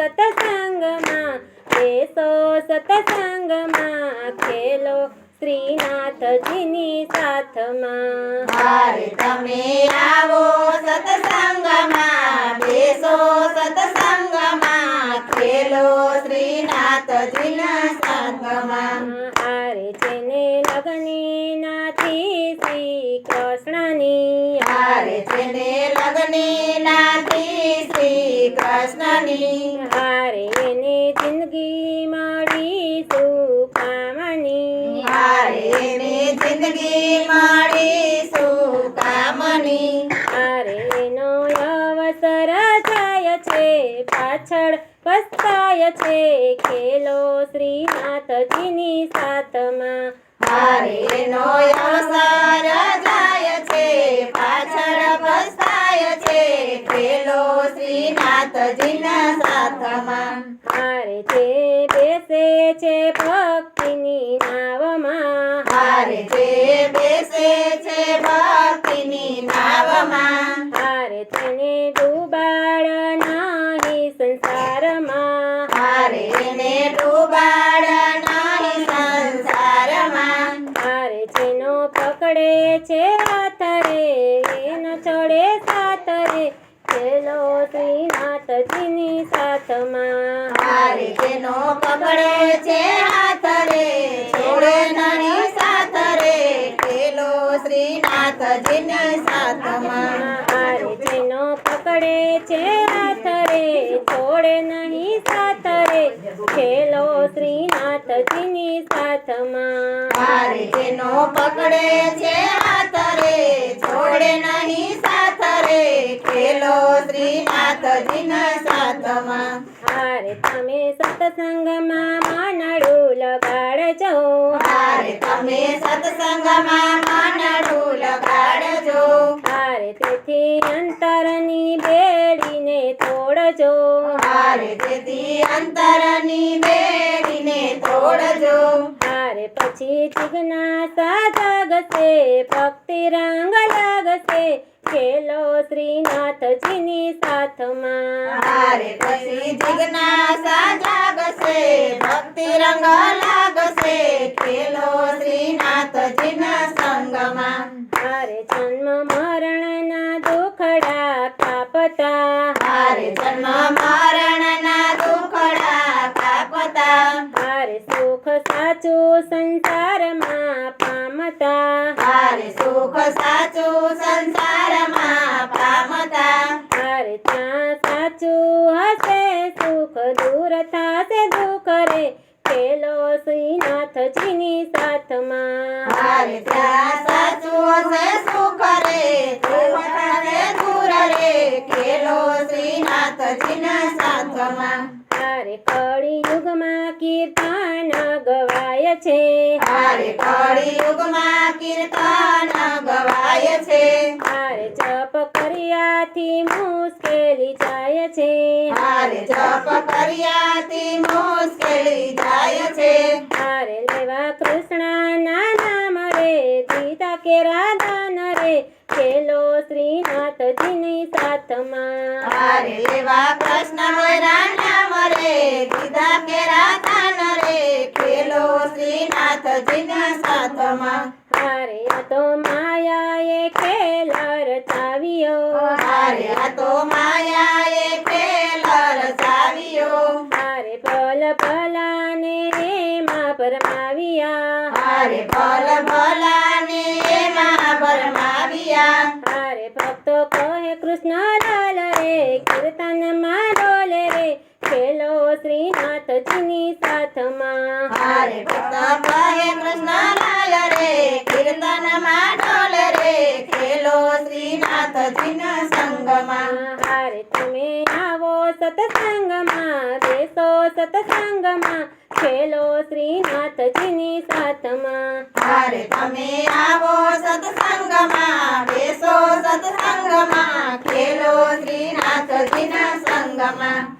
સતસંગમાં બેસો સતસંગમાં ખેલો શ્રીનાથજીની સાથમાં. હારે તમે આવો સતસંગમાં બેસો સતસંગમાં ખેલો શ્રીનાથજીના સંગમાં હારે જેને લગની નાથી શ્રી કૃષ્ણની હારે છે ને લગની નાથી કૃષ્ણની. હારે એને જિંદગી મળી સુકામની હારે ને જિંદગી મળી સુકામની હારે એનો અવસર થાય છે પાછળ પસ્તાય છે ખેલો શ્રીનાથજીની સાથમાં હારે નો અવસર શ્રીનાથજીના સાથમાં હારે છે બેસે છે ભક્તિની નાવમાં. હારે છે બેસે છે ભક્તિની નાવમાં. હારે તેને ડૂબાડ નાહી સંસારમાં. હારે ને ડૂબાડ નાહી સંસારમાં. હારે જેનો પકડે છે હાથરે એનો છોડે સાતરે ખેલો શ્રીનાથજીની સાથમાં. હારે જેનો પકડે છે હાથ રે છોડે નહીં સાથ રે ખેલો શ્રીનાથજીની સાથમાં. હારે જેનો પકડે છે હાથરે છોડે નહીં સાતરે ખેલો શ્રીનાથજીની સાથમાં. હારે જેનો પકડે છે હાથ રે છોડે નહીં સાથ રે ખેલો હારે તમે સત્સંગમાં માનડું લગાડજો. હારે તમે સત્સંગમાં માનડું લગાડજો. હારે તેથી અંતરની બેડીને તોડજો. હારે તેથી અંતરની બેડીને તોડજો. હારે પછી જિજ્ઞાસા જાગશે ભક્તિ રંગ લાગશે. ખેલો શ્રીનાથજીની સાથમાં. હારે પછી જિજ્ઞાસા જાગશે ભક્તિ રંગ લાગશે ખેલો શ્રીનાથજીના સંગમાં. હારે જન્મ મરણના દુખડા કાપતા. હારે જન્મ મરણના દુખડા કાપતા. હારે સુખ સાચું સંસારમાં પામતા. હારે સુખ સાચું સંસારમાં પામતા હારે ત્યાં સાચું હશે સુખ દૂર થાશે દુઃખ રે ખેલો શ્રીનાથજીની સાથમાં. હારે ત્યાં સાચું હશે સુખ રે દુઃખ દૂર રે. ખેલો શ્રીનાથજીના સાથમાં. હારે કળી યુગમાં કીર્તન ગવાય છે. હારે કળી યુગમાં કીર્તન ગવાય છે હારે જપ મુશ્કેલી જાય છે. હારે જપ કર્યાથી મુશ્કેલી જાય છે. હારે લેવા કૃષ્ણના નામ રે દીધા કે રાધાન રે ખેલો શ્રીનાથજીની સાથમાં. હારે લેવા કૃષ્ણ નામ મરે દીધા કે રાધાન રે ખેલો શ્રીનાથજીના સાથમાં. હારે તો તો માયાએ ખેલ રચાવ્યો મારે આ તો માયાએ ખેલ રચાવ્યો હારે ભલ ભલાને એમાં પરમાવ્યા હારે ભલ ભલાને એમાં ભરમાવ્યા. મારે ભક્તો કહે કૃષ્ણ લાલ રે કીર્તનમાં ડોલે રે. ખેલો શ્રીનાથજીની સાથમાં. હારે ભક્ત કહે કૃષ્ણ લાલ રે કીર્તનમાં ઢોલ રે ખેલો શ્રીનાથજીના સંગમાં. હારે તમે આવો સતસંગમાં બેસો સતસંગમાં ખેલો શ્રીનાથજીની સાથમાં. હારે તમે આવો સતસંગમાં બેસો સતસંગમાં ખેલો શ્રીનાથજીના સંગમાં.